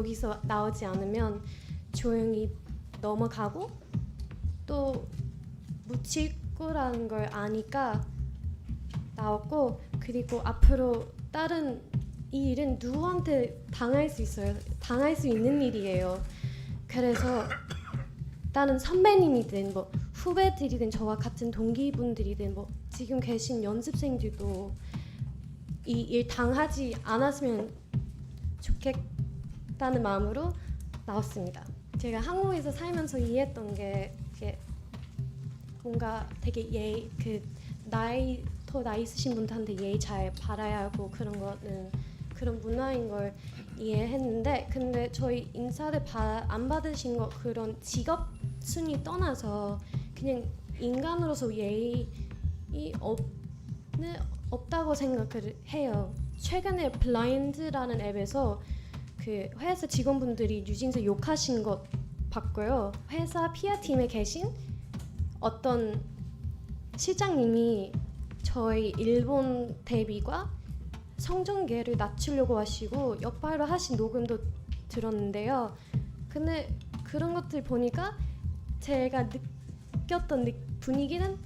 여기서 나오지 않으면 조용히 넘어가고 또 거라는 걸 아니까 나왔고 그리고 앞으로 다른 이 일은 누구한테 당할 수 있어요. 당할 수 있는 일이에요. 그래서 다른 선배님이든 뭐 후배들이든 저와 같은 동기분들이든 뭐 지금 계신 연습생들도 이 일 당하지 않았으면 좋겠 다는 마음으로 나왔습니다. 제가 한국에서 살면서 이해했던 게 뭔가 되게 예의 그 나이 더 나이 있으신 분들한테 예의 잘 바라야 하고 그런 거는 그런 문화인 걸 이해했는데 근데 저희 인사를 바, 안 받으신 거 그런 직업 순위 떠나서 그냥 인간으로서 예의 없는 없다고 생각을 해요. 최근에 블라인드라는 앱에서 그 회사 직원분들이 뉴진스 욕하신 것 봤고요. 회사 PR 팀에 계신 어떤 실장님이 저희 일본 대비과 성종계를 낮추려고 하시고 역발로 하신 녹음도 들었는데요. 근데 그런 것들 보니까 제가 느꼈던 느- 분위기는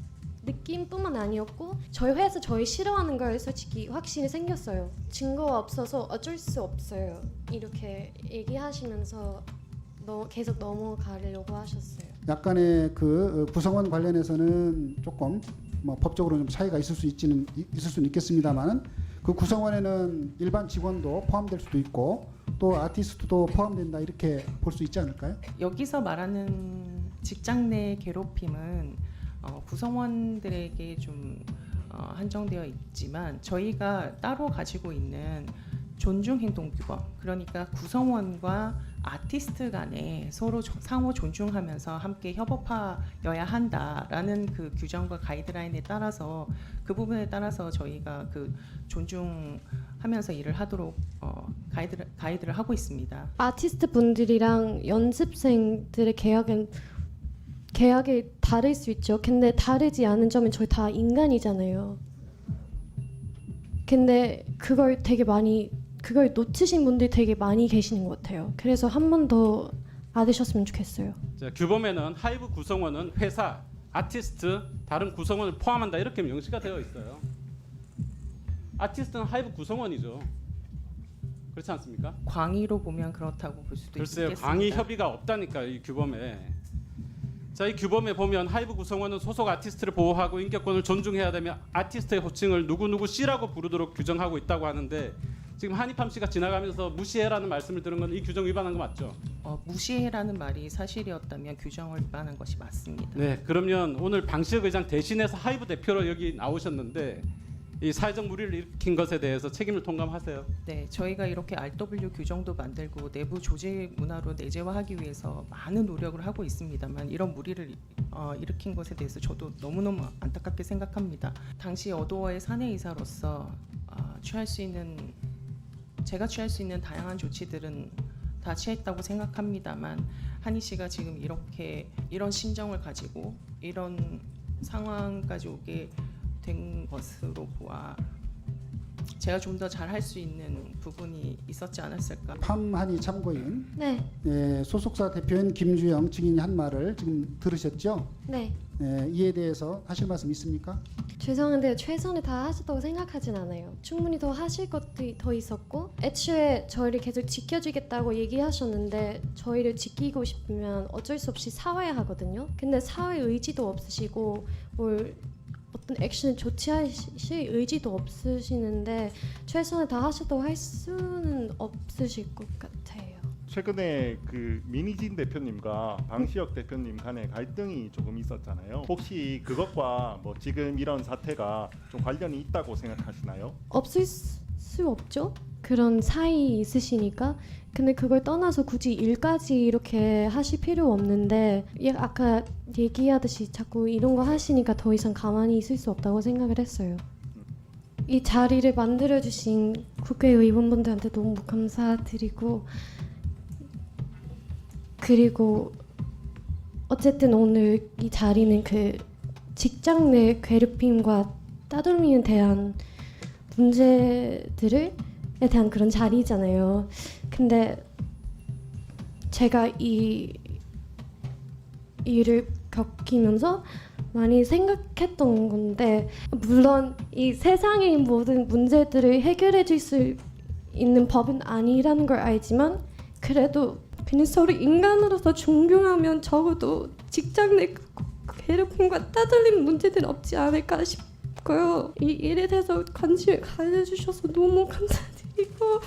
느낌뿐만 아니었고 저희 회사 저희 싫어하는 걸 솔직히 확신이 생겼어요. 증거가 없어서 어쩔 수 없어요. 이렇게 얘기하시면서 너, 계속 넘어가려고 하셨어요. 약간의 그 구성원 관련해서는 조금 뭐 법적으로 좀 차이가 있을 수 있지는 이- 있을 수는 있겠습니다만은 그 구성원에는 일반 직원도 포함될 수도 있고 또 아티스트도 포함된다 이렇게 볼 수 있지 않을까요? 여기서 말하는 직장 내 괴롭힘은 어, 구성원들에게 좀 어, 한정되어 있지만 저희가 따로 가지고 있는 존중 행동 규범 그러니까 구성원과 아티스트 간에 서로 조- 상호 존중하면서 함께 협업하여야 한다라는 그 규정과 가이드라인에 따라서 그 부분에 따라서 저희가 그 존중하면서 일을 하도록 어, 가이드 가이드를 하고 있습니다. 아티스트 분들이랑 연습생들의 계약은 계약이 다를 수 있죠. 근데 다르지 않은 점은 저희 다 인간이잖아요. 근데 그걸 되게 많이 그걸 놓치신 분들이 되게 많이 계시는 것 같아요. 그래서 한 번더 알으셨으면 좋겠어요. 자, 규범에는 하이브 구성원은 회사, 아티스트, 다른 구성원을 포함한다 이렇게 명시가 되어 있어요. 아티스트는 하이브 구성원이죠. 그렇지 않습니까? 광의로 보면 그렇다고 볼 수도 글쎄요, 있겠습니다. 광의 협의가 없다니까 이 규범에. 자, 이 규범에 보면 하이브 구성원은 소속 아티스트를 보호하고 인격권을 존중해야 되며 아티스트의 호칭을 누구 누구 씨라고 부르도록 규정하고 있다고 하는데 지금 한입함 씨가 지나가면서 무시해라는 말씀을 들은 건 이 규정 위반한 거 맞죠? 어, 무시해라는 말이 사실이었다면 규정을 위반한 것이 맞습니다. 네, 그러면 오늘 방시혁 의장 대신해서 하이브 대표로 여기 나오셨는데 이 사회적 무리를 일으킨 것에 대해서 책임을 통감하세요. 네, 저희가 이렇게 RW 규정도 만들고 내부 조직 문화로 내재화하기 위해서 많은 노력을 하고 있습니다만 이런 무리를 어, 일으킨 것에 대해서 저도 너무너무 안타깝게 생각합니다. 당시 어도어의 사내 이사로서 어, 취할 수 있는 제가 취할 수 있는 다양한 조치들은 다 취했다고 생각합니다만 한희 씨가 지금 이렇게 이런 심정을 가지고 이런 상황까지 오게 된 것으로 보아 제가 좀 더 잘할 수 있는 부분이 있었지 않았을까. 팜한이 참고인 네, 예, 소속사 대표인 김주영 증인이 한 말을 지금 들으셨죠? 네. 예, 이에 대해서 하실 말씀 있습니까? 죄송한데 최선을 다 하셨다고 생각하진 않아요. 충분히 더 하실 것도 더 있었고 애초에 저희를 계속 지켜주겠다고 얘기하셨는데 저희를 지키고 싶으면 어쩔 수 없이 사와야 하거든요. 근데 사회 의지도 없으시고 뭘 어떤 액션을 조치하실 의지도 없으시는데 최선을 다 하셨다고 할 수는 없으실 것 같아요. 최근에 그 민희진 대표님과 방시혁 대표님 간의 갈등이 조금 있었잖아요. 혹시 그것과 뭐 지금 이런 사태가 좀 관련이 있다고 생각하시나요? 없을 수- 수 없죠. 그런 사이 있으시니까. 근데 그걸 떠나서 굳이 일까지 이렇게 하실 필요 없는데 예, 아까 얘기하듯이 자꾸 이런 거 하시니까 더 이상 가만히 있을 수 없다고 생각을 했어요. 이 자리를 만들어 주신 국회의원분들한테 너무 감사드리고 그리고 어쨌든 오늘 이 자리는 그 직장 내 괴롭힘과 따돌림에 대한 문제들을 에 대한 그런 자리잖아요. 근데 제가 이 일을 겪으면서 많이 생각했던 건데 물론 이 세상의 모든 문제들을 해결해 줄 수 있는 법은 아니라는 걸 알지만 그래도 그냥 서로 인간으로서 존경하면 적어도 직장 내 괴롭힘과 따돌림 문제는 없지 않을까 싶고요. 이 일에 대해서 관심을 가져주셔서 너무 감사 드리고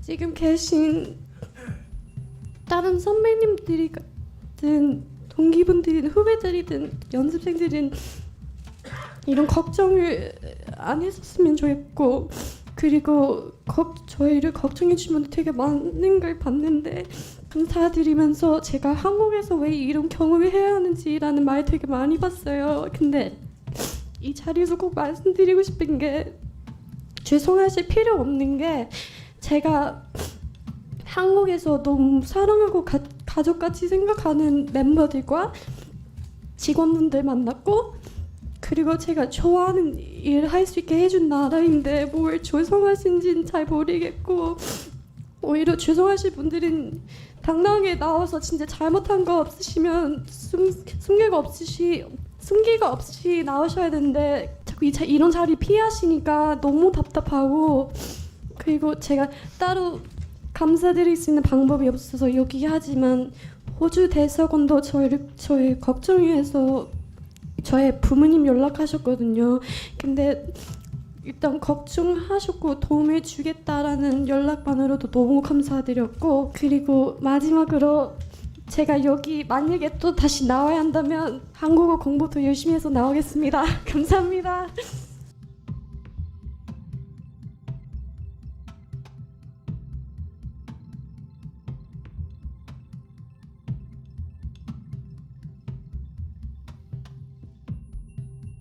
지금 계신 다른 선배님들이든 동기분들이든 후배들이든 연습생들은 이런 걱정을 안 했었으면 좋겠고 그리고 걱, 저희를 걱정해 주면 되게 많은 걸 봤는데 감사드리면서 제가 한국에서 왜 이런 경험을 해야 하는지라는 말 되게 많이 봤어요. 근데 이 자리에서 꼭 말씀드리고 싶은 게 죄송하실 필요 없는 게 제가 한국에서 너무 사랑하고 가, 가족같이 생각하는 멤버들과 직원분들 만났고 그리고 제가 좋아하는 일 할 수 있게 해준 나라인데 뭘 죄송하신지는 잘 모르겠고 오히려 죄송하실 분들은 당당하게 나와서 진짜 잘못한 거 없으시면 숨, 숨기가 없으시 숨기가 없이 나오셔야 되는데 이 자, 이런 자리 피하시니까 너무 답답하고 그리고 제가 따로 감사드릴 수 있는 방법이 없어서 여기 하지만 호주 대사관도 저희를 저희 걱정해서 저의 부모님 연락하셨거든요. 근데 일단 걱정하셨고 도움을 주겠다라는 연락만으로도 너무 감사드렸고 그리고 마지막으로 제가 여기 만약에 또 다시 나와야 한다면 한국어 공부 더 열심히 해서 나오겠습니다. 감사합니다.